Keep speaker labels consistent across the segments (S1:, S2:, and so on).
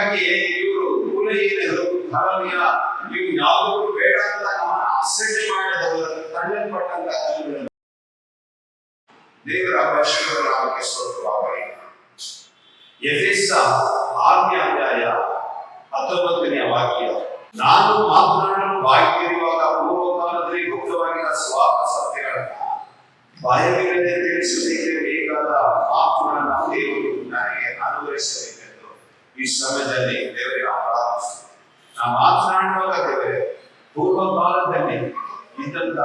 S1: ಹಾಗಾಗಿ ಇವರು ಕುಲಹೀನರು ಧರ್ಮೀಯ ಇವು ಬೇಡ ಅಂತ ನಮ್ಮನ್ನ ಅಸಡ್ಡೆ ಮಾಡಿದವರು ತಳ್ಳಲ್ಪಟ್ಟಂತ ಕಲ್ಲುಗಳು ದೇವರ ಪರಶುರ ನಾಮಕ್ಕೆ ಸ್ತೋತ್ರವಾಗಲಿ ಎಫೆಸ ಆರನೇ ಅಧ್ಯಾಯ ಹತ್ತೊಂಬತ್ತನೆಯ ವಾಕ್ಯ ನಾನು ಮಾತನಾಡಲು ಬಾಯಿತಿರುವಾಗ ಪೂರ್ವಕಾಲದಲ್ಲಿ ಗುಪ್ತವಾಗಿನ ಸ್ವಾಪ ಸತ್ಯಗಳನ್ನು ಬಾಯವಿಲ್ಲದೆ ತಿಳಿಸಲಿಕ್ಕೆ ಬೇಕಾದ ಮಾತುಗಳನ್ನು ದೇವರು ನನಗೆ ಅನುಗ್ರಹಿಸಬೇಕೆಂದು ಈ ಸಮಯದಲ್ಲಿ ದೇವರಿಗೆ ಪ್ರಾರ್ಥಿಸ್ತೀವಿ ನಾವು ಮಾತನಾಡುವಾಗ ದೇವರೇ ಪೂರ್ವ ಕಾಲದಲ್ಲಿ ಇದ್ದಂತ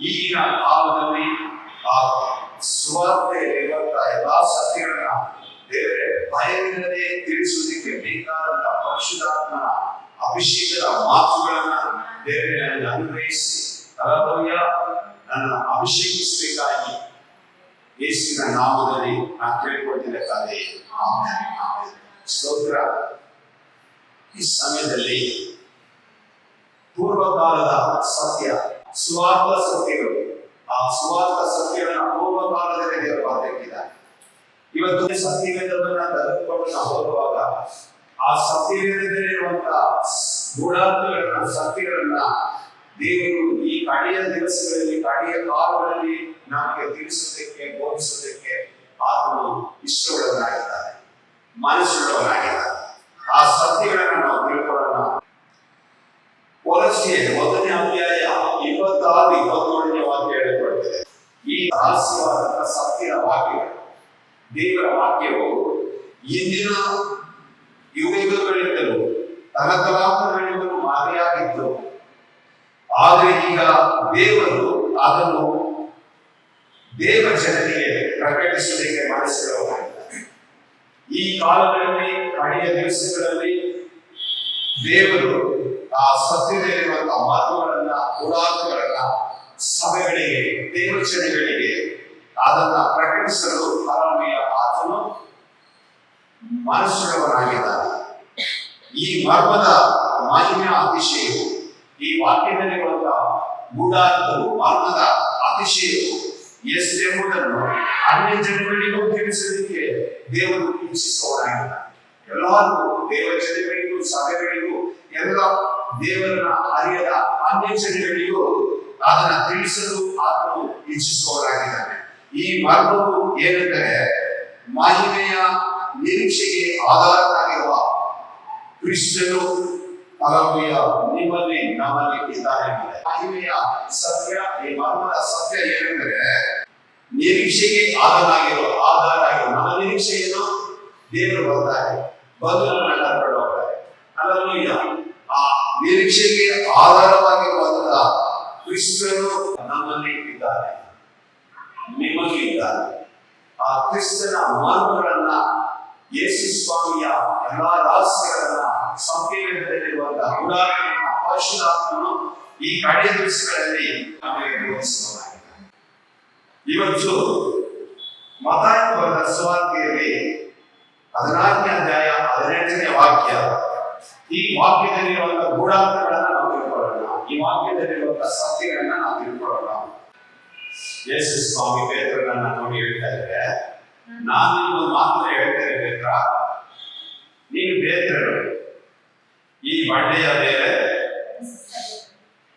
S1: ಈಗಿನ ಕಾಲದಲ್ಲಿ ಆ ಸ್ವಾರ್ಥೆಯಲ್ಲಿರುವಂತ ಎಲ್ಲಾ ಸತ್ಯಗಳನ್ನ ದೇವರೇ ಭಯವಿಲ್ಲದೆ ತಿಳಿಸುವುದಕ್ಕೆ ಬೇಕಾದಂತ ಪರಿಶುದ್ಧಾತ್ಮನ ಅಭಿಷೇಕದ ಮಾತುಗಳನ್ನ ದೇವರೇ ನನಗೆ ಅನುಗ್ರಹಿಸಿ. ಹಲಲೂಯ ನನ್ನ ಅಭಿಷೇಕಿಸಬೇಕಾಗಿ ಯೇಸುವಿನ ನಾಮದಲ್ಲಿ ನಾನು ಕೇಳ್ಕೊಳ್ತಿದ್ದೆ ತಂದೆ ಆಮೇಲೆ ಆಮೆನ್. ಸ್ತೋತ್ರ ಈ ಸಮಯದಲ್ಲಿ ಪೂರ್ವಕಾಲದ ಸತ್ಯ, ಸುವಾರ್ಥ ಸತ್ಯಗಳು. ಆ ಸುವಾರ್ಥ ಸತ್ಯಗಳನ್ನ ಪೂರ್ವಕಾಲದಲ್ಲಿ ದೇವರ ತೆಗೆದಿದ್ದಾರೆ ಇವತ್ತು ಸತ್ಯವೇದವನ್ನ ತೆಗೆದುಕೊಂಡು ನಾವು ಹೋಗುವಾಗ ಆ ಸತ್ಯವೇದದಲ್ಲಿರುವಂತಹ ಗೂಢಾರ್ಥಗಳನ್ನ, ಸತ್ಯಗಳನ್ನ ದೇವರು ಈ ಕಡೆಯ ದಿವಸಗಳಲ್ಲಿ, ಕಡೆಯ ಕಾಲಗಳಲ್ಲಿ ನಮಗೆ ತಿಳಿಸೋದಕ್ಕೆ, ಬೋಧಿಸೋದಕ್ಕೆ ಆತನು ಇಷ್ಟವುಳ್ಳವನಾಗಿದ್ದಾನೆ. ಮನಸ್ಸುಳ್ಳವನಾಗಿದ್ದಾನೆ ಆ ಸತ್ಯಗಳನ್ನು ನಾವು ತಿಳ್ಕೊಳ್ಳೋಣ. ಕೊಲಸಿಯ ಮೊದಲನೇ ಅಧ್ಯಾಯ ಇಪ್ಪತ್ತಾರು ಇಪ್ಪತ್ತೇಳನೇ ವಾಕ್ಯ ಹೇಳಿಕೊಳ್ತದೆ ಈ ರಹಸ್ಯವಾದಂತಹ ಸತ್ಯದ ವಾಕ್ಯ ದೇವರ ವಾಕ್ಯವು ಇಂದಿನ ಯುಗಗಳಿಂದಲೂ ತಲತಲಾಂತರಗಳಿಂದಲೂ ಮಾರಿಯಾಗಿತ್ತು ಆದರೆ ಈಗ ದೇವರು ಅದನ್ನು ದೇವ ಜನರಿಗೆ ಪ್ರಕಟಿಸುವುದಕ್ಕೆ ಮನಸ್ಸುಗಳಾಗಿದ್ದಾರೆ ಈ ಕಾಲಗಳಲ್ಲಿ ಕಡೆಯ ದಿವಸಗಳಲ್ಲಿ ದೇವರು ಆ ಸತ್ಯದಲ್ಲಿರುವಂತಹ ಮಾತುಗಳನ್ನ ಪುರಾತಗಳನ್ನ ಸಭೆಗಳಿಗೆ ದೇವಚನೆಗಳಿಗೆ ಅದನ್ನ ಪ್ರಕಟಿಸಲು ಹರಮೆಯ ಆತನು ಮನಸ್ಸುಳ್ಳವನಾಗಿದ್ದಾನೆ ಈ ಮರ್ಮದ ಮಹಿಮೆಯ ಅತಿಶಯವು ಈ ವಾಕ್ಯದಲ್ಲಿರುವಂತಹ ಗೂಢಾರ್ಥವು ಮರ್ಮದ ಅತಿಶಯವು ಎಷ್ಟೆಂಬುದನ್ನು ಅನ್ಯ ಜನಗಳಿಗೂ ತಿಳಿಸಲಿಕ್ಕೆ ದೇವರು ಇಚ್ಛಿಸುವವನಾಗಿದ್ದಾನೆ ಎಲ್ಲರಿಗೂ ದೇವ ಜನಗಳಿಗೂ ಸಭೆಗಳಿಗೂ ಎಲ್ಲ ದೇವರನ್ನ ಅರಿಯದ ಅನ್ಯ ಜನಗಳಿಗೂ ಅದನ್ನ ತಿಳಿಸಲು ಆತನು ಇಚ್ಛಿಸುವವರಾಗಿದ್ದಾನೆ ಈ ಮರ್ಮವು ಏನೆಂದರೆ ಮಹಿಮೆಯ ನಿರೀಕ್ಷೆಗೆ ಆಧಾರವಾಗಿರುವ ಕ್ರಿಸ್ತನು ಹಲವೆಯ ನಿಮ್ಮಲ್ಲಿ ನಮ್ಮಲ್ಲಿ ಇದ್ದಾನೆ ಮಹಿಮೆಯ ಸತ್ಯ ಈ ಮರ್ಮದ ಸತ್ಯ ಏನೆಂದರೆ, ನಿರೀಕ್ಷೆಗೆ ಆಧಾರಾಗಿರುವ ಆಧಾರ ಆಗಿರೋ ನಮ್ಮ ನಿರೀಕ್ಷೆ ಏನು? ದೇವರು ಬರ್ತಾರೆ ಬಂದು ನನ್ನ ಕರ್ಕೊಂಡು ಹೋಗ್ತಾರೆ. ಆ ನಿರೀಕ್ಷೆಗೆ ಆಧಾರವಾಗಿರುವಂತಹ ಕ್ರಿಸ್ತನು ನಮ್ಮಲ್ಲಿ ಇದ್ದಾರೆ. ನಿಮ್ಮಲ್ಲಿ ಇದ್ದಾರೆ. ಆ ಕ್ರಿಸ್ತನ ಮರ್ಮಗಳನ್ನ ಯೇಸು ಸ್ವಾಮಿಯ ಎಲ್ಲಾ ರಹಸ್ಯಗಳನ್ನ ಸಂಕೇತದಲ್ಲಿರುವಂತಹ ಗುಣಾತ್ಮನ ಪರಶುರಾತ್ಮನು ಈ ಕಡೆಯ ದಿವಸಗಳಲ್ಲಿ ನಮಗೆ ಇವತ್ತು ಮತಾಯ ಬರೆದ ಸುವಾರ್ತೆಯಲ್ಲಿ ಹದಿನಾರನೇ ಅಧ್ಯಾಯ ಹದಿನೆಂಟನೇ ವಾಕ್ಯ ಈ ವಾಕ್ಯದಲ್ಲಿರುವಂತಹ ಗೂಢಾರ್ಥಗಳನ್ನ ನಾವು ತಿಳ್ಕೊಳ್ಳೋಣ. ಈ ವಾಕ್ಯದಲ್ಲಿರುವಂತಹ ಸತ್ಯಗಳನ್ನ ನಾವು ತಿಳ್ಕೊಳ್ಳೋಣ. ಯೇಸು ಸ್ವಾಮಿ ಪೇತ್ರನನ್ನ ನೋಡಿ ಹೇಳ್ತಾ ಇದ್ದಾರೆ ನಾನು ಮಾತ್ರ ಹೇಳ್ತೇನೆ ಪೇತ್ರ, ನೀನು ಬೇತ್ರರು ಈ ಬಂಡೆಯ ಮೇಲೆ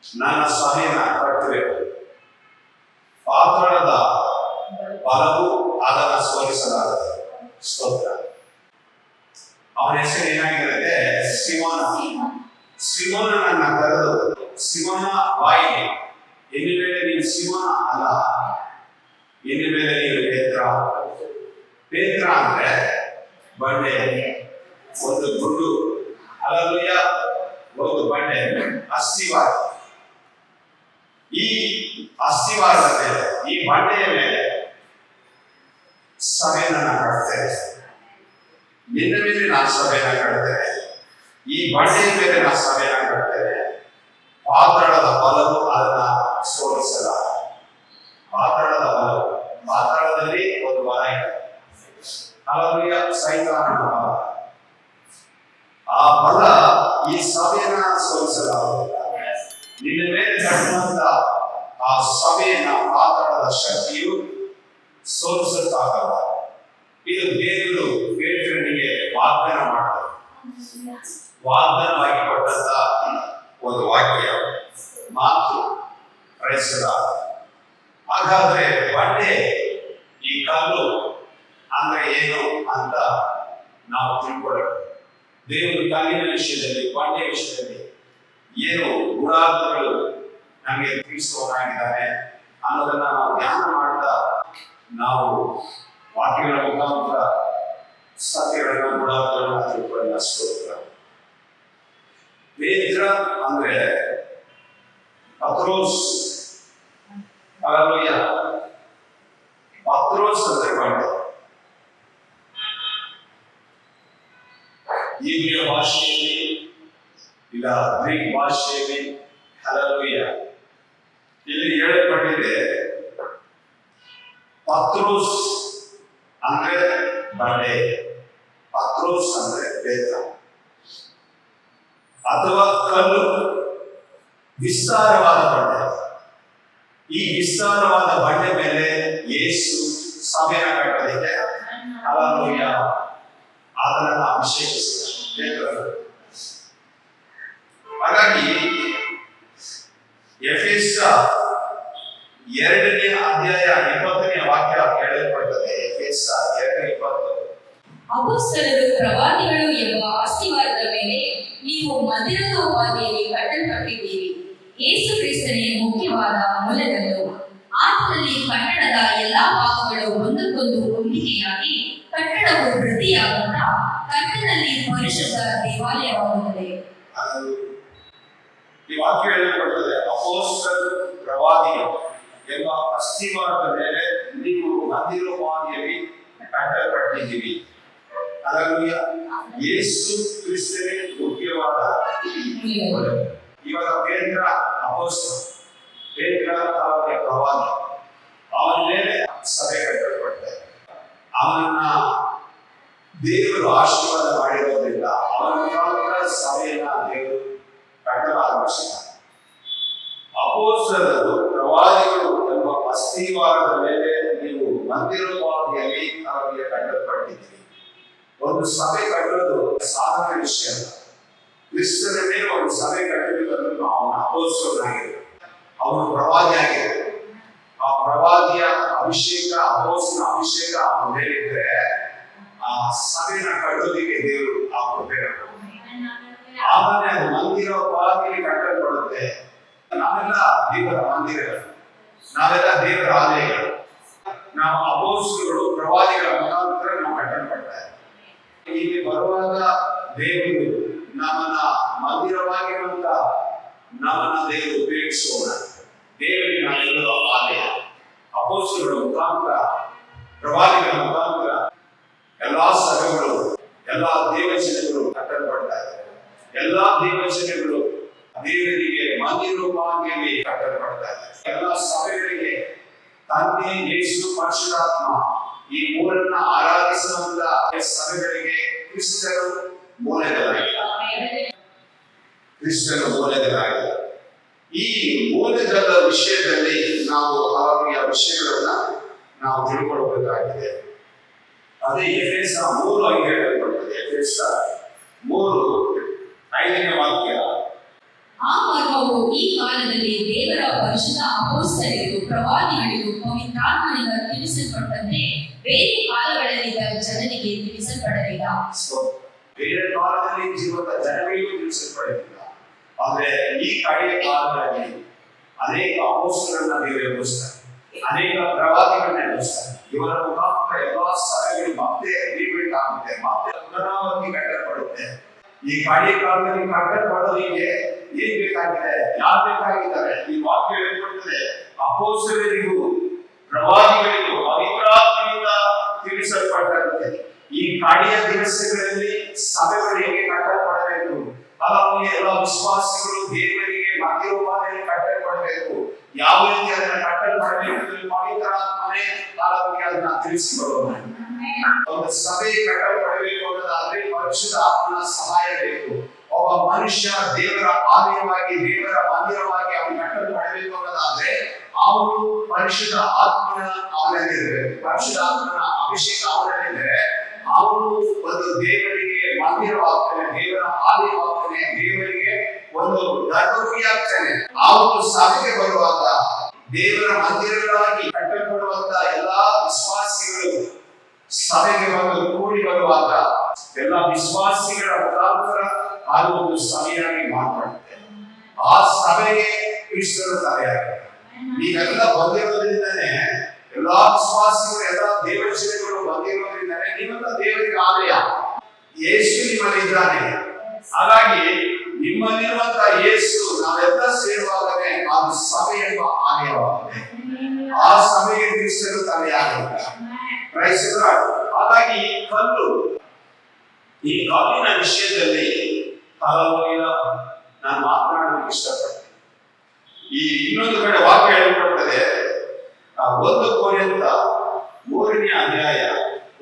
S1: ನನ್ನ ಸಹಿನ ಕಟ್ಟಬೇಕು ಪಾತ್ರದ ಬಲವು ಅದನ್ನು ಸೋಲಿಸಲಾರದು ಸ್ತೋತ್ರ. ಮೇಲೆ ಈ ಬಂಡೆಯ ಮೇಲೆ ಸಭೆಯನ್ನ ಕಟ್ತೇನೆ ನಿನ್ನ ಮೇಲೆ ನಾನು ಸಭೆಯನ್ನ ಕಟ್ತೇನೆ ಈ ಬಂಡೆಯ ಮೇಲೆ ನಾನು ಸಭೆಯನ್ನ ಕಟ್ತೇನೆ ಪಾತ್ರಳದ ಬಲವು ಅದನ್ನ ಸೋಲಿಸಲ ಪಾತಾಳದ ಬಲವು ಪಾತಾಳದಲ್ಲಿ ಒಂದು ಬಲ ಇದೆ ಅಲ್ಲೂಯ್ಯ ಸೈತಾನ ಶಕ್ತಿಯು ಸೋಲಿಸಕ್ಕಾಗಲ್ಲ ಇದು ದೇವರು ಪೇತ್ರನಿಗೆ ವಾಗ್ದಾನ ಮಾಡ್ತಾರೆ ವಾಗ್ದಾನವಾಗಿ ಕೊಟ್ಟಂತ ಒಂದು ವಾಕ್ಯ ಮಾತು ಪ್ರಯತ್ನ ಹಾಗಾದ್ರೆ ಬಂಡೆ ಈ ಕಲ್ಲು ಅಂದ್ರೆ ಏನು ಅಂತ ನಾವು ತಿಳ್ಕೊಳ್ಳೋಣ ದೇವರು ಕಲ್ಲಿನ ವಿಷಯದಲ್ಲಿ ಬಂಡೆ ವಿಷಯದಲ್ಲಿ ಏನು ಗುಣಾರ್ಥಗಳು ನಮಗೆ ತಿಳಿಸುವವನಾಗಿದ್ದಾನೆ ಅನ್ನೋದನ್ನ ನಾವು ಧ್ಯಾನ ಮಾಡ್ತಾ ನಾವು ವಾಕ್ಯಗಳ ಮುಖಾಂತರ ಸತ್ಯಗಳನ್ನ, ಗುಣಾರ್ಥಗಳನ್ನ ತಿಳ್ಕೊಳ್ಳೋಣ. ಸ್ತೋತ್ರ ಪೇತ್ರ ಅಂದ್ರೆ ಪತ್ರೋಸ್ ಅಲ್ಲೂಯ್ಯ ಪತ್ರೋಸ್ ಅಂದ್ರೆ ಬಂಡೆ ಈಗಿನ ಭಾಷೆಯಲ್ಲಿ ಇಲ್ಲ, ಗ್ರೀಕ್ ಭಾಷೆಯಲ್ಲಿ ಹಲಲುಯ್ಯ ಇಲ್ಲಿ ಹೇಳಲ್ಪಟ್ಟಿದೆ ಪತ್ರೋಸ್ ಅಂದ್ರೆ ಬಂಡೆ ಪತ್ರೋಸ್ ಅಂದ್ರೆ ಬೇತ ಅಥವಾ ಕಲ್ಲು ವಿಸ್ತಾರವಾದ ಬಂಡೆ. ಈ ವಿಸ್ತಾರವಾದ ಬಂಡೆ ಮೇಲೆ ಯೇಸು ಸಮಯ ಕಟ್ಟಲಿಕ್ಕೆ ಹಲಲುಯ್ಯ ಅದನ್ನ ಅಭಿಷೇಕಿಸಿದ. ಹಾಗಾಗಿ ಎಫೆಸ ಎರಡನೇ ಅಧ್ಯಾಯ ಇಪ್ಪತ್ತನೇ ವಾಕ್ಯ ಹೇಳಲ್ಪಡುತ್ತದೆ ಎಫೆಸ ಎರಡು ಇಪ್ಪತ್ತು.
S2: ಅಪೋಸ್ತಲರು ಪ್ರವಾದಿಗಳು ಎಂಬ ಆಸ್ತಿವಾರದ ಮೇಲೆ ನೀವು ಮಂದಿರದ ಉಪಾಧಿಯಲ್ಲಿ ಕಟ್ಟಲ್ಪಟ್ಟಿದ್ದೀರಿ. ಏಸು ಕ್ರಿಸ್ತನೇ ಮುಖ್ಯವಾದ ಮೂಲದಲ್ಲೂ ಆತನಲ್ಲಿ ಕಟ್ಟಡದ ಎಲ್ಲಾ ಭಾಗಗಳು ಒಂದಕ್ಕೊಂದು ಹೊಂದಿಕೆಯಾಗಿ ಕಟ್ಟಡವು ವೃದ್ಧಿಯಾಗುತ್ತಾ ಕರ್ತನಲ್ಲಿ ಪರಿಶುದ್ಧ ದೇವಾಲಯವಾಗುತ್ತದೆ.
S1: ಈ ವಾಕ್ಯ ಹೇಳಲ್ಪಡುತ್ತದೆ ಅಪೋಸ್ತಲರು ಪ್ರವಾದಿಗಳು ಎಂಬ ಅಸ್ಥಿವಾರದ ಮೇಲೆ ನೀವು ಮಂದಿರೋಪಾದಿಯಲ್ಲಿ ಕಟ್ಟಲ್ಪಟ್ಟಿದ್ದೀವಿ ಅದರಲ್ಲಿ ಯೇಸು ಕ್ರಿಸ್ತನೇ ಮುಖ್ಯವಾದ. ಇವಾಗ ಪೇತ್ರ ಅಪೋಸ್ತಲ. ಪೇತ್ರ ಅವರ ಪ್ರವಾದ. ಅವನ ಮೇಲೆ ಸಭೆ ಕಟ್ಟಲ್ಪಡ್ತಾರೆ ಅವನನ್ನ ದೇವರು ಆಶೀರ್ವಾದ ಮಾಡಿರೋದ್ರಿಂದ ಅವನ ಮುಖಾಂತರ ಸಭೆಯನ್ನ ದೇವರು ಕಟ್ಟಲು ಆರಂಭಿಸಿದ್ದಾರೆ. ಅಪೋಸರರು ಪ್ರವಾದಿಗಳು ಎಂಬ ಅಸ್ಥಿವಾರದ ಮೇಲೆ ನೀವು ಮಂದಿರೋಪಾದಿಯಲ್ಲಿ ಅವರಿಗೆ ಕಟ್ಟಲ್ಪಟ್ಟಿದ್ದೀರಿ. ಒಂದು ಸಭೆ ಕಟ್ಟೋದು ಸಾಧಾರಣ ವಿಷಯ ಅಲ್ಲ. ಕ್ರಿಸ್ತನ ಮೇಲೆ ಒಂದು ಸಭೆ ಕಟ್ಟಬೇಕಂದ್ರೆ ಅವನ ಅಪೋಸ್ತನಾಗಿದೆ ಅವನು ಪ್ರವಾದಿ ಆಗಿದೆ ಆ ಪ್ರವಾದಿಯ ಅಭಿಷೇಕ ಅಪೋಸ್ತನ ಅಭಿಷೇಕ ಅವನ ಮೇಲಿದ್ರೆ ಆ ಸಭೆನ ಕಟ್ಟೋದಿಕ್ಕೆ ದೇವರು ಆ ಕೃಪೆ ಆಮೇಲೆ ಮಂದಿರ ಬಾಗಿಲಿ ಕಟ್ಟಲ್ಪಡುತ್ತೆ. ನಾವೆಲ್ಲ ದೇವರ ಮಂದಿರಗಳು. ನಾವೆಲ್ಲ ದೇವರ ಆಲಯಗಳು. ನಾವು ಅಪೋಸ್ತಗಳು ಪ್ರವಾದಿಗಳ ಮುಖಾಂತರ ನಾವು ಕಟ್ಟಲ್ಪಡ್ತಾರೆ ಇಲ್ಲಿ ಬರುವಾಗ ದೇವರು ನಮ್ಮನ್ನ ಮಂದಿರವಾಗಿರುವಂತ ನಮ್ಮನ್ನ ದೇವರು ಉಪಯೋಗಿಸೋಣ. ದೇವರಿಗೆ ನಾವೆಲ್ಲರೂ ಆಲಯ ಅಪೋಸ್ತಲಗಳ ಮುಖಾಂತರ, ಪ್ರವಾದಿಗಳ ಮುಖಾಂತರ ಎಲ್ಲಾ ಸಭೆಗಳು ಎಲ್ಲಾ ದೇವಚನಗಳು ಕಟ್ಟಲ್ಪಡ್ತಾ ಇದ್ದಾರೆ ಎಲ್ಲಾ ದೇವಚನಗಳು ದೇವರಿಗೆ ಮಂದಿರವಾಗಿಯಲ್ಲಿ ಕಟ್ಟಲ್ಪಡ್ತಾ ಇದ್ದಾರೆ ಎಲ್ಲಾ ಸಭೆಗಳಿಗೆ ತಂದೆ ಯೇಸು ಪರಿಶುದ್ಧಾತ್ಮ ಈ ಮೂರನ್ನ ಆರಾಧಿಸುವಂತ ಸಭೆಗಳಿಗೆ ಕ್ರಿಸ್ತರು ಮೂಲಗಳಾಗಿದ್ದಾರೆ ಕ್ರಿಸ್ತನ ಮೂಲಗಳಾಗಿದ್ದಾರೆ ಈ ಮೂಲೆಗಳ ವಿಷಯದಲ್ಲಿ ನಾವು ಹಲವಾರು ವಿಷಯಗಳನ್ನ ನಾವು ತಿಳ್ಕೊಳ್ಬೇಕಾಗಿದೆ. ಅದೇ ಎಫೆಸ ಮೂರು ಐದು ಹೇಳಲ್ಪಡುತ್ತದೆ ಎಫೆಸ ಮೂರು ಐದನೇ ವಾಕ್ಯ.
S2: ಆ ಮರ್ಮವು ಈ ಕಾಲದಲ್ಲಿ ದೇವರ ಪರಿಶುದ್ಧ ಅಪೋಸ್ತರಿಗೂ ಪ್ರವಾದಿಗಳಿಗೂ ಪವಿತ್ರಾತ್ಮನಿಂದ ತಿಳಿಸಲ್ಪಟ್ಟಂತೆ ಬೇರೆ ಕಾಲಗಳಲ್ಲಿದ್ದ ಜನರಿಗೆ ತಿಳಿಸಲ್ಪಡಲಿಲ್ಲ.
S1: ಸೊ ಬೇರೆ ಕಾಲದಲ್ಲಿ ಜೀವದ ಜನರಿಗೂ ತಿಳಿಸಲ್ಪಡಲಿಲ್ಲ. ಆದ್ರೆ ಈ ಕಡೆಯ ಕಾಲದಲ್ಲಿ ಅನೇಕ ಅಪೋಸ್ತಲರನ್ನ ದೇವರು ಎಬ್ಬಿಸ್ತಾರೆ. ಅನೇಕ ಪ್ರವಾದಿಗಳನ್ನ ಎಬ್ಬಿಸ್ತಾರೆ. ಇವರ ಮುಖಾಂತರ ಎಲ್ಲಾ ಸ್ಥಳಗಳು ಮತ್ತೆ ರಿಪೀಟ್ ಆಗುತ್ತೆ, ಮತ್ತೆ ಪುನರಾವರ್ತಿ ಕಟ್ಟಲ್ಪಡುತ್ತೆ. ಈ ಕಡೆಯ ಕಾಲದಲ್ಲಿ ಕಟ್ಟಲ್ಪಡೋದಕ್ಕೆ ಏನ್ ಬೇಕಾಗಿದೆ? ಯಾರು ಬೇಕಾಗಿದ್ದಾರೆ? ಈ ವಾಕ್ಯ ಹೇಳ್ಕೊಡ್ತದೆ, ಅಪೋಸ್ತಲರಿಗೂ ಪ್ರವಾದಿಗಳಿಗೂ ಪವಿತ್ರಾತ್ಮನಿಂದ ತಿಳಿಸಲ್ಪಟ್ಟಂತೆ. ಈ ಕಡೆಯ ದಿವಸಗಳಲ್ಲಿ ಸಭೆಗಳು ಹೇಗೆ ಕಟ್ಟಲ್ಪಡಬೇಕು? ಹಾಗಾಗಿ ಎಲ್ಲ ವಿಶ್ವಾಸಿಗಳು ದೇವರಿಗೆ ಮಧ್ಯೋಪಾದಿಯಲ್ಲಿ ಕಟ್ಟಲ್ಪಡಬೇಕು. ಯಾವ ರೀತಿ ಅದನ್ನ ಕಟ್ಟಲ್ಪಡಬೇಕು ಪವಿತ್ರಾತ್ಮನೆ ಹಾಗಾಗಿ ಅದನ್ನ ತಿಳಿಸಿಕೊಡೋಣ. ಒಂದು ಸಭೆ ಕಟ್ಟಲ್ಪಡಬೇಕು ಅನ್ನೋದಾದ್ರೆ ಪರಿಶುದ್ಧ ಆತ್ಮನ ಸಹಾಯ ಬೇಕು. ಒಬ್ಬ ಮನುಷ್ಯ ದೇವರ ಆಲಯವಾಗಿ, ದೇವರ ಮಂದಿರವಾಗಿ ಅವನು ಕಟ್ಟಲ್ಪಡಬೇಕು ಅನ್ನೋದಾದ್ರೆ, ಅವನು ಮನುಷ್ಯನ ಆತ್ಮನ ಅವನಲ್ಲಿದ್ರೆ ಪರಿಶುದ್ಧ ಆತ್ಮನ ಅಭಿಷೇಕ ಅವನಲ್ಲಿದ್ದರೆ ಅವನು ಒಂದು ದೇವರಿಗೆ ಮಂದಿರವಾಗ್ತಾನೆ, ದೇವರ ಆಲಯವಾಗ್ತಾನೆ, ದೇವರಿಗೆ ಒಂದು ಧರ್ಮಕ್ರಿಯಾಗ್ತಾನೆ ಅವನು ಸಭೆಗೆ ಬರುವಾಗ, ದೇವರ ಮಂದಿರಗಳಾಗಿ ಕಟ್ಟಲ್ಪಡುವಂತ ಎಲ್ಲಾ ವಿಶ್ವಾಸಿಗಳು ಸಭೆಗೆ ಬಂದು ಕೂಡಿ ಬರುವಾಗ, ಎಲ್ಲ ವಿಶ್ವಾಸಿಗಳ ಮುಖಾಂತರ ಅದು ಒಂದು ಸಭೆಯಾಗಿ ಮಾರ್ಪಡುತ್ತೆ ಆ ಸಭೆಗೆ ಕ್ರಿಸ್ತರು ತಲೆಯಾಗಿದೆ ನೀವೆಲ್ಲ ಬಂದಿರೋದ್ರಿಂದನೇ ಎಲ್ಲಾ ವಿಶ್ವಾಸಿಗಳು, ಎಲ್ಲ ದೇವಚನೆಗಳು ಬಂದಿರೋದ್ರಿಂದನೇ ನೀವೆಲ್ಲ ದೇವರಿಗೆ ಆಲಯ. ಯೇಸು ನಿಮ್ಮಲ್ಲಿ ಇದ್ದಾನೆ. ಹಾಗಾಗಿ ನಿಮ್ಮಲ್ಲಿರುವಂತ ಯೇಸು ನಾವೆಲ್ಲ ಸೇರುವಾಗಲೇ ಅದು ಸಭೆ ಎಂಬ ಆಲಯವಾಗಿದೆ. ಆ ಸಭೆಗೆ ಕ್ರಿಸ್ತರು ತಲೆಯಾಗುತ್ತೆ ಕ್ರೈಸ್ತರ. ಹಾಗಾಗಿ ಕಲ್ಲು, ಈ ಕಲ್ಲಿನ ವಿಷಯದಲ್ಲಿ ಹಲವಾರು ನಾನು ಮಾತನಾಡಲಿಕ್ಕೆ ಇಷ್ಟಪಡ್ತೀನಿ. ಈ ಇನ್ನೊಂದು ಕಡೆ ವಾಕ್ಯ ಹೇಳ್ಕೊಡ್ತದೆ ಆ ಒಂದು ಕೊರೆಂತ ಮೂರನೇ ಅಧ್ಯಾಯ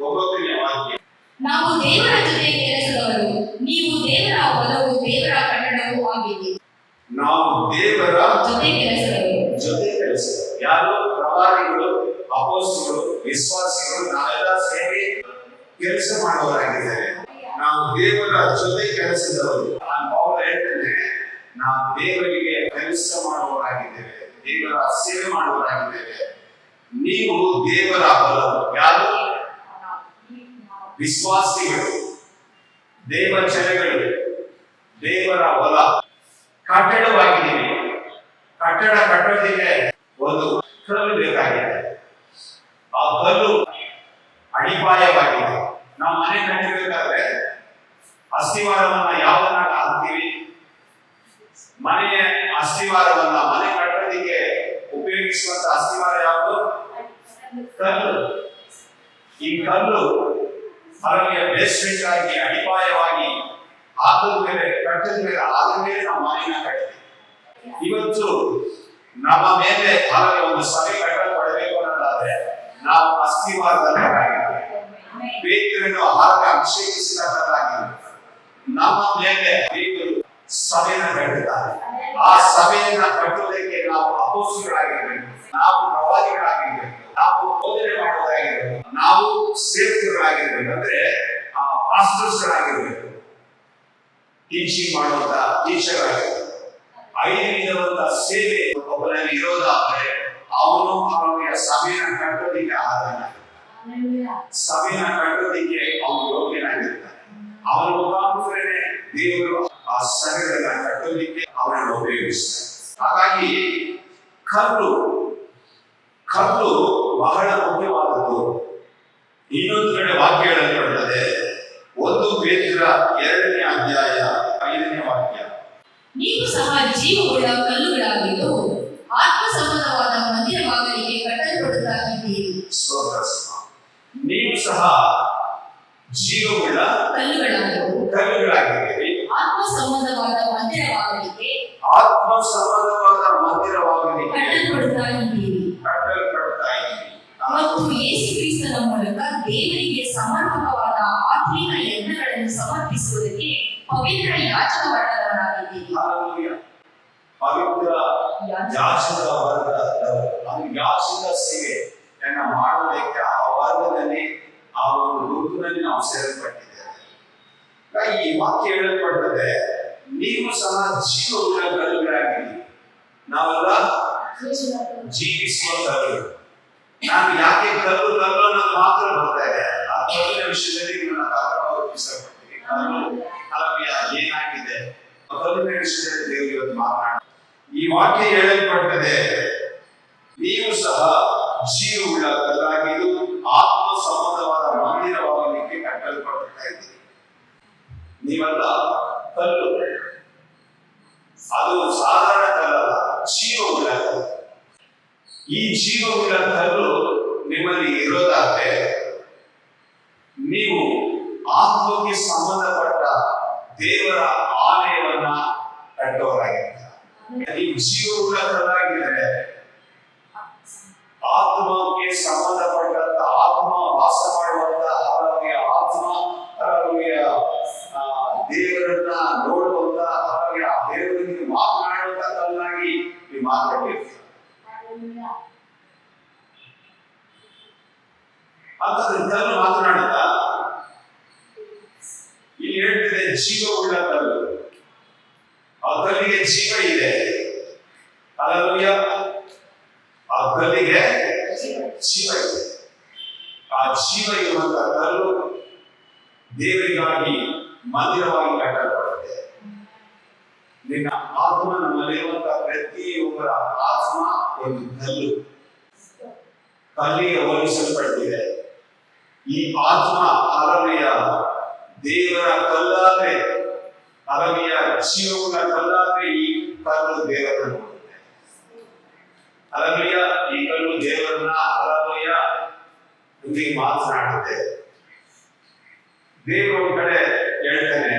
S1: ಒಂಬತ್ತನೇ ವಾಕ್ಯ.
S2: ನಾವು ದೇವರ ಜೊತೆ ಕೆಲಸದವರು ನೀವು ದೇವರ ಹೊಲವು ದೇವರ ಕಟ್ಟಡವೂ ಆಗಿದೆ
S1: ನಾವು ದೇವರ
S2: ಜೊತೆ ಕೆಲಸದವರು.
S1: ಜೊತೆ ಕೆಲಸ ಯಾರು? ಪ್ರವಾದಿಗಳು ಅಪೋಸ್ಗಳು ವಿಶ್ವಾಸಿಗಳು ನಾವೆಲ್ಲ ಸೇರಿ ಕೆಲಸ ಮಾಡುವವರಾಗಿದ್ದಾರೆ ನಾವು ದೇವರ ಜೊತೆ ಕೆಲಸದವರು. ನಾವು ದೇವರಿಗೆ ಕೆಲಸ ಮಾಡುವವರಾಗಿದ್ದೇವೆ, ದೇವರ ಸೇವೆ ಮಾಡುವವರಾಗಿದ್ದೇವೆ. ನೀವು ದೇವರ ಯಾರು? ವಿಶ್ವಾಸಿಗಳು. ದೇವ ಚಲಗಳು ದೇವರ ಬಲ ಕಟ್ಟಡವಾಗಿದ್ದೀವಿ. ಕಟ್ಟಡ ಕಟ್ಟೋದಿಗೆ ಒಂದು ಕಲ್ಲು ಬೇಕಾಗಿದೆ. ಆ ಕಲ್ಲು ಅಡಿಪಾಯವಾಗಿದೆ. ನಾವು ಮನೆ ಕಟ್ಟಬೇಕಾದ್ರೆ ಅಸ್ಥಿವಾರವನ್ನ ಯಾವ್ದನ್ನ ಮನೆಯ ಅಸ್ಥಿವಾರವನ್ನ, ಮನೆ ಕಟ್ಟೋದಿಕ್ಕೆ ಉಪಯೋಗಿಸುವಂತ ಅಸ್ಥಿವಾರ ಯಾವುದು? ಕಲ್ಲು. ಈ ಕಲ್ಲು ಹೊರಗೆ ಬೇಸ್ಮೆಂಟ್ ಆಗಿ ಅಡಿಪಾಯವಾಗಿ ಆದ ಮೇಲೆ, ಕಟ್ಟಿದ ಮೇಲೆ ಆದ ಮೇಲೆ ನಾವು ಮನೆಯನ್ನ ಕಟ್ಟಿದ್ವಿ ಇವತ್ತು ನಮ್ಮ ಮೇಲೆ ಹಾಗೆ ಒಂದು ಸಭೆ ಕಟ್ಟಲ್ಪಡಬೇಕು ಅನ್ನೋದಾದ್ರೆ ನಾವು ಅಸ್ಥಿವಾರದಲ್ಲಿ ಬೇಕರನ್ನು ಹಾಗೆ ಅಭಿಷೇಕಿಸಿದವರಾಗಿದ್ದೇವೆ ನಮ್ಮ ಮೇಲೆ ದೇವರು ಸಭೆಯನ್ನ ಕಟ್ಟಿದ್ದಾರೆ ಆ ಸಭೆಯನ್ನ ಕಟ್ಟುವುದಕ್ಕೆ ನಾವು ಅಪೋಸಿಗಳಾಗಿರ್ಬೇಕು ನಾವು ಪ್ರವಾದಿಗಳಾಗಿರ್ಬೇಕು ನಾವು ಬೋಧನೆ ಮಾಡುವುದಾಗಿರ್ಬೇಕು ನಾವು ಸೇವಕರಾಗಿರ್ಬೇಕು ಅಂದ್ರೆ, ಆ ಪಾಸ್ಟರ್ಸ್ಗಳಾಗಿರ್ಬೇಕು ಟೀಚಿಂಗ್ ಮಾಡುವಂತ ಟೀಚರ್ ಆಗಿರ್ಬೇಕು ಐದು ವಿಧವಂತ ಸೇವೆ ಒಬ್ಬನಲ್ಲಿ ಇರೋದಾದ್ರೆ ಅವನು ಅವನಿಗೆ ಸಭೆಯನ್ನ ಕಟ್ಟೋದಿಕ್ಕೆ ಆಧಾರ ಸಭೆನ ಕಟ್ಟೋದಿಕ್ಕೆ ಅವನು ಯೋಗ್ಯನಾಗಿರ್ತಾನೆ. ಅವನ ಮುಖಾಂತರನೇ ದೇವರು ಆ ಸಭೆಗಳನ್ನ ಕಟ್ಟೋದಿಕ್ಕೆ ಅವರನ್ನು ಉಪಯೋಗಿಸ್ತಾರೆ ಹಾಗಾಗಿ ಕಲ್ಲು ಕಲ್ಲು ಬಹಳ ಮುಖ್ಯವಾದದ್ದು. ಇನ್ನೊಂದು ಕಡೆ ವಾಕ್ಯ ಹೇಳಲ್ಪಡುತ್ತದೆ ಒಂದು ಪೇತ್ರ ಎರಡನೇ ಅಧ್ಯಾಯ ಐದನೇ ವಾಕ್ಯ.
S2: ನೀವು ಸಹ ಜೀವಗಳ ಕಲ್ಲುಗಳಾಗಿದ್ದು ಆತ್ಮ ಸಂಬಂಧವಾದ ಮಂದಿರವಾಗಲಿಗೆ ಕಟ್ಟಲ್ಪಡುತ್ತಾಗಿದ್ದೀರಿ
S1: ನೀವು ಸಹ ಜೀವಗಳ
S2: ಕಲ್ಲುಗಳಾಗಿದ್ದು
S1: ಕಲ್ಲುಗಳಾಗಿದ್ದೀರಿ.
S2: ಆತ್ಮ ಸಂಬಂಧವಾದ ಮಂದಿರವಾಗಲಿಗೆ
S1: ಆತ್ಮ ಸಂಬಂಧವಾದ ಮಂದಿರವಾಗಲಿಕ್ಕೆ
S2: ಇದ್ದೀರಿ
S1: ಕಟ್ಟಲ್ಪಡ್ತಾ ಇದ್ದೀರಿ
S2: ಮತ್ತು ಯೇಸು ಕ್ರಿಸ್ತನ ಮೂಲಕ ದೇವರಿಗೆ ಸಮರ್ಪಕವಾದ ಆತ್ಮೀಯ ಯಜ್ಞಗಳನ್ನು ಸಮರ್ಪಿಸುವುದಕ್ಕೆ ಪವಿತ್ರ ಯಾಚಕ ವರ್ಗದವರಾಗಿದ್ದೀರಿ.
S1: ಪವಿತ್ರ ಯಾಚಕ ವರ್ಗದವರು ಅದು ಯಾಚಕ ಸೇವೆಯನ್ನ ಮಾಡುವುದಕ್ಕೆ ಆ ವರ್ಗದಲ್ಲಿ ಆ ಒಂದು ಗುಂಪಿನಲ್ಲಿ ನಾವು ಹಾಗಾಗಿ ಈ ವಾಕ್ಯ ಹೇಳಲ್ಪಡ್ತದೆ, ನೀವು ಸಹ ಜೀವವುಳ್ಳ ಕಲ್ಲುಗಳಾಗಿದ್ದೀರಿ ನಾವೆಲ್ಲ ಜೀವಿಸುವ ನಾನು ಯಾಕೆ ಕಲ್ಲು ಕಲ್ಲು ಅನ್ನೋದು ಮಾತ್ರ ಬರ್ತಾ ಇದೆ. ಆ ಕಲ್ಲಿನ ವಿಷಯದಲ್ಲಿ ನನ್ನ ಕರ್ಕೊಂಡು ಇಷ್ಟಪಡ್ತೀನಿ ಏನಾಗಿದೆ? ಕಲ್ಲಿನ ವಿಷಯದಲ್ಲಿ ದೇವರು ಇವತ್ತು ಮಾತನಾಡ ಈ ವಾಕ್ಯ ಹೇಳಲ್ಪಡ್ತದೆ, ನೀವು ಸಹ ಜೀವವುಳ್ಳ ಕಲ್ಲಾಗಿದ್ದು ಆತ್ಮ ಸಂಬಂಧವಾದ ಮಂದಿರವಾಗಲಿಕ್ಕೆ ಕಟ್ಟಲ್ಪಡ್ತಾ ಇದ್ದೀರಿ ನೀವೆಲ್ಲ ಕಲ್ಲು ಅದು ಸಾಧಾರಣ ಕಲ್ಲ ಜೀವವುಳ್ಳ ಈ ಜೀವವುಳ್ಳ ಕಲ್ಲು ನಿಮ್ಮಲ್ಲಿ ಇರೋದಾದ್ರೆ, ನೀವು ಆತ್ಮಕ್ಕೆ ಸಂಬಂಧಪಟ್ಟ ದೇವರ ಆಲಯವನ್ನ ಕಟ್ಟೋರಾಗಿರ್ತಾರೆ. ನೀವು ಜೀವವುಳ್ಳ ಆತ್ಮಕ್ಕೆ ಸಂಬಂಧಪಟ್ಟಂತ ಆತ್ಮ ವಾಸ ಮಾಡುವಂತ ಹಲವಿಯ ಆತ್ಮ ಹಲವಿಯ ಆ, ದೇವರನ್ನ ನೋಡುವಂತ ಹಲವಿಯ ದೇವರಿಗೆ ಮಾತನಾಡುವಂತ ಕಲ್ಲಾಗಿ ನೀವು ಮಾತಾಡಿರ್ತೀರ ಅಂತಂದ್ರೆ ಕಲ್ಲು ಮಾತನಾಡುತ್ತಾ ಇಲ್ಲಿ ಹೇಳ್ತಿದೆ ಜೀವವುಳ್ಳ ಕಲ್ಲು ಆ ಕಲ್ಲಿಗೆ ಜೀವ ಇದೆ ಅಲ್ಲೂಯ ಆ ಕಲ್ಲಿಗೆ ಜೀವ ಇದೆ ಆ ಜೀವ ಇರುವಂತಹ ಕಲ್ಲು ದೇವರಿಗಾಗಿ ಮಂದಿರವಾಗಿ ಕಟ್ಟಲ್ಪಡುತ್ತೆ ನಿನ್ನ ಆತ್ಮ ನಮ್ಮಲ್ಲಿರುವಂತಹ ಪ್ರತಿಯೊಬ್ಬರ ಆತ್ಮ ಒಂದು ಕಲ್ಲು ಕಲ್ಲಿಗೆ ಹೋಲಿಸಲ್ಪಟ್ಟಿದೆ. ಈ ಆತ್ಮ ಅರಣ್ಯ ದೇವರ ಕಲ್ಲಾದ್ರೆ ಅರಣ್ಯ ಜೀವನ ಕಲ್ಲಾದ್ರೆ ಈ ಕಲ್ಲು ದೇವರನ್ನು ಅರಣ್ಯ ಈ ಕಲ್ಲು ದೇವರನ್ನ ಜೊತೆಗೆ ಮಾತನಾಡುತ್ತೆ ದೇವರು ಒಂದ್ ಕಡೆ ಹೇಳ್ತಾನೆ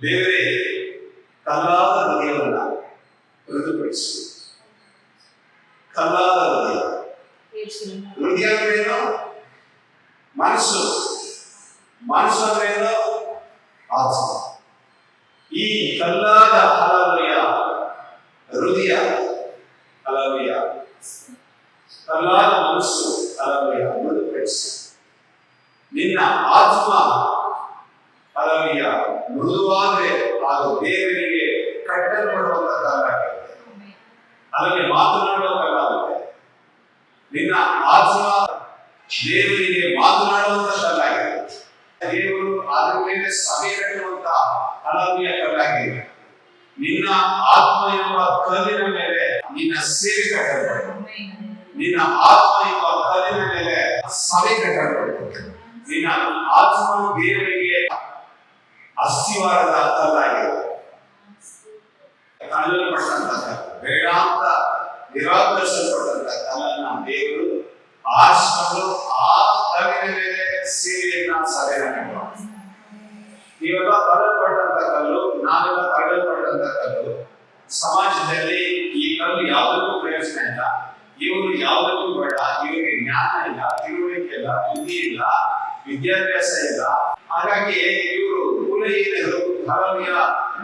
S1: ದೇವರೇ ಕಲ್ಲಾದ ಹೃದಯವನ್ನ ಮೃದುಪಡಿಸು ಕಲ್ಲಾದ ಹೃದಯ ಹೃದಯ ಅಂದ್ರೆ ಏನು ಮನಸ್ಸು ಮನಸ್ಸು ದೇವರಿಗೆ ಮಾತನಾಡುವಂತ ಕಾಲ ಆಗಿರುತ್ತೆ ದೇವರು ಅದರ ಮೇಲೆ ಸಭೆ ಕಟ್ಟುವಂತ ಹಲವೆಯ ಕಲ್ಲಾಗಿದೆ ನಿನ್ನ ಆತ್ಮ ಎಂಬ ಕಲ್ಲಿನ ಮೇಲೆ ನಿನ್ನ ಸೇವೆ ಕಟ್ಟಬೇಕು. ನಿನ್ನ ಆತ್ಮ ಎಂಬ ಕಲ್ಲಿನ ಮೇಲೆ ಸಭೆ ಕಟ್ಟಬೇಕು. ನಿನ್ನ ಆತ್ಮ ದೇವರಿಗೆ ಅಸ್ಥಿವಾರದ ಕಲ್ಲಾಗಿದೆ. ಕಲ್ಲಲ್ಪಟ್ಟಂತ ಬೇಡ ಅಂತ ನಿರಾಕರಿಸಲ್ಪಟ್ಟಂತ ಕಲ್ಲನ್ನ ದೇವರು ಆರಿಸಿಕೊಂಡು ಆ ಕಲ್ಲಿನ ಮೇಲೆ ಸೀರೆಯನ್ನ ಕಟ್ಟುವ ನೀವೆಲ್ಲ ತಳ್ಳಲ್ಪಟ್ಟಂತ ಕಲ್ಲು ನಾವೆಲ್ಲ ತಳ್ಳಲ್ಪಟ್ಟಂತ ಕಲ್ಲು ಸಮಾಜದಲ್ಲಿ ಈ ಕಲ್ಲು ಯಾವುದಕ್ಕೂ ಪ್ರಯೋಜನ ಇಲ್ಲ. ಇವರು ಯಾವುದಕ್ಕೂ ಬೇಡ. ಇವರಿಗೆ ಜ್ಞಾನ ಇಲ್ಲ, ತಿಳುವಳಿಕೆ ಇಲ್ಲ, ಬುದ್ಧಿ ಇಲ್ಲ, ವಿದ್ಯಾಭ್ಯಾಸ ಇಲ್ಲ. ಹಾಗಾಗಿ ಇವರು ಕುಲಹೀನರು, ಧರ್ಮೀಯ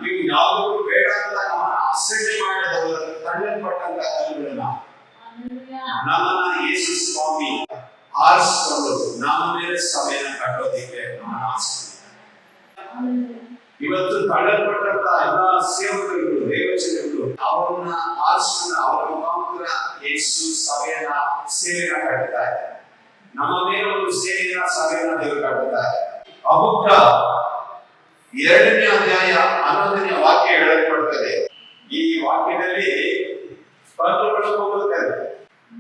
S1: ಇವು ಯಾವುದಕ್ಕೂ ಬೇಡ ಅಂತ ನಮ್ಮನ್ನ ಅಸಡ್ಡೆ ಮಾಡಿದವರು ತಳ್ಳಲ್ಪಟ್ಟಂತ ಕಲ್ಲುಗಳನ್ನ ನಮ್ಮನ್ನ ಯೇಸು ಸ್ವಾಮಿ ಆರಿಸಿಕೊಂಡು ನಮ್ಮ ಮೇಲೆ ಸಭೆಯನ್ನ ಕಟ್ಟೋದಿಕ್ಕೆ ನಮ್ಮನ್ನ ಆರಿಸಿಕೊಂಡಿದ್ದಾರೆ ಇವತ್ತು ತಳ್ಳಲ್ಪಟ್ಟಂತ ಎಲ್ಲಾ ಸೇವಕರುಗಳು ದೇವಚನಗಳು ಅವರನ್ನ ಆರಿಸಿಕೊಂಡು ಅವರ ಮುಖಾಂತರ ಯೇಸು ಸಭೆಯನ್ನ ಸೇವೆಯನ್ನ ಕಟ್ಟುತ್ತಾ ಇದ್ದಾರೆ. ನಮ್ಮ ಮೇಲೆ ಒಂದು ಸೇವೆಯನ್ನ ಸಭೆಯನ್ನ ದೇವರು ಕಟ್ಟುತ್ತಾ ಇದೆ ಅಬುಕ್ಕ ಎರಡನೇ ಅಧ್ಯಾಯ ಹನ್ನೊಂದನೇ ವಾಕ್ಯ ಹೇಳಲ್ಪಡುತ್ತದೆ ಈ ವಾಕ್ಯದಲ್ಲಿ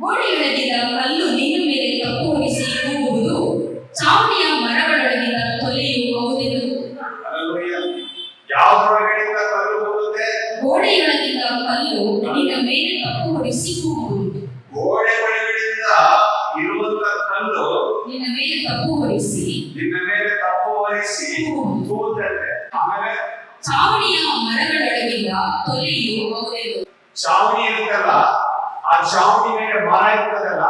S2: ಗೋಡೆಯೊಳಗಿದ್ದ ಕಲ್ಲು ನಿನ್ನ ಮೇಲೆ ತಪ್ಪು ಹೊರಿಸಿ ಕೂಗುವುದು. ಚಾವಣಿಯ ಮರಗಳೊಳಗಿನ ತೊಲೆಯು ಹೌದೆಂದು.
S1: ಯಾವುದರೊಳಗಡೆಯಿಂದ ಕಲ್ಲು
S2: ನಿನ್ನ ಮೇಲೆ ತಪ್ಪು ಹೊರಿಸಿ ಕೂಗುವುದು.
S1: ಗೋಡೆ ಒಳಗಡೆಯಿಂದ ಇರುವಂತ ಕಲ್ಲು
S2: ನಿನ್ನ ಮೇಲೆ ತಪ್ಪು ಹೊರಿಸಿ
S1: ನಿನ್ನ ಮೇಲೆ ತಪ್ಪು ವಹಿಸಿ ತೂತಂತೆ ಆಮೇಲೆ
S2: ಚಾವಣಿಯ ಮರಗಳೊಳಗಿದ್ದ ತೊಲೆಯು ಹೌದೆಂದು.
S1: ಚಾವಣಿ ಇರುತ್ತಲ್ಲ ಆ ಚಾವಣಿ ಮೇಲೆ ಮರ ಇರ್ತದಲ್ಲ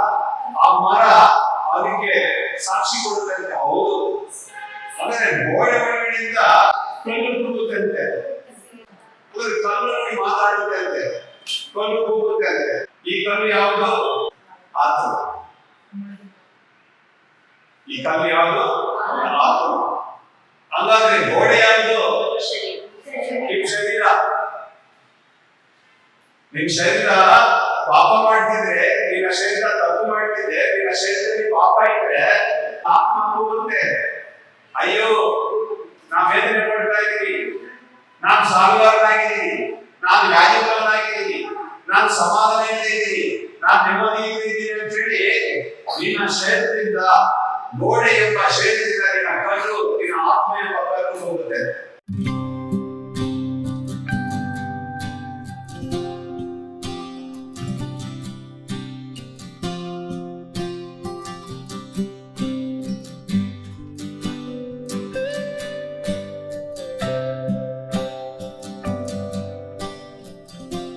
S1: ಆ ಮರ ಅದಕ್ಕೆ ಸಾಕ್ಷಿ ಕೊಡುತ್ತಂತೆ. ಹೌದು. ಅಂದ್ರೆ ಗೋಡೆ ಒಳಗಡೆಯಿಂದ ಕಲ್ಲು ಕೂಗುತ್ತಂತೆ ಕಲ್ಲು ನೋಡಿ ಮಾತಾಡುತ್ತಂತೆ. ಕಲ್ಲು ಕೂಗುತ್ತಂತೆ ಈ ಕಲ್ಲು ಯಾವುದು? ಆತ್ಮ ಈ ಕಲ್ಲು ಯಾವುದು? ಆತ್ಮ ಹಂಗಾದ್ರೆ ಗೋಡೆ ಯಾವುದು? ನಿಮ್ ಶರೀರ. ನಿಮ್ ಶರೀರ ಪಾಪ ಮಾಡ್ತಿದ್ರೆ ನಿನ್ನ ಶರೀರ ತಪ್ಪು ಮಾಡ್ತಿದ್ರೆ ನಿನ್ನ ಶರೀರದಲ್ಲಿ ಪಾಪ ಇದ್ರೆ ಆತ್ಮ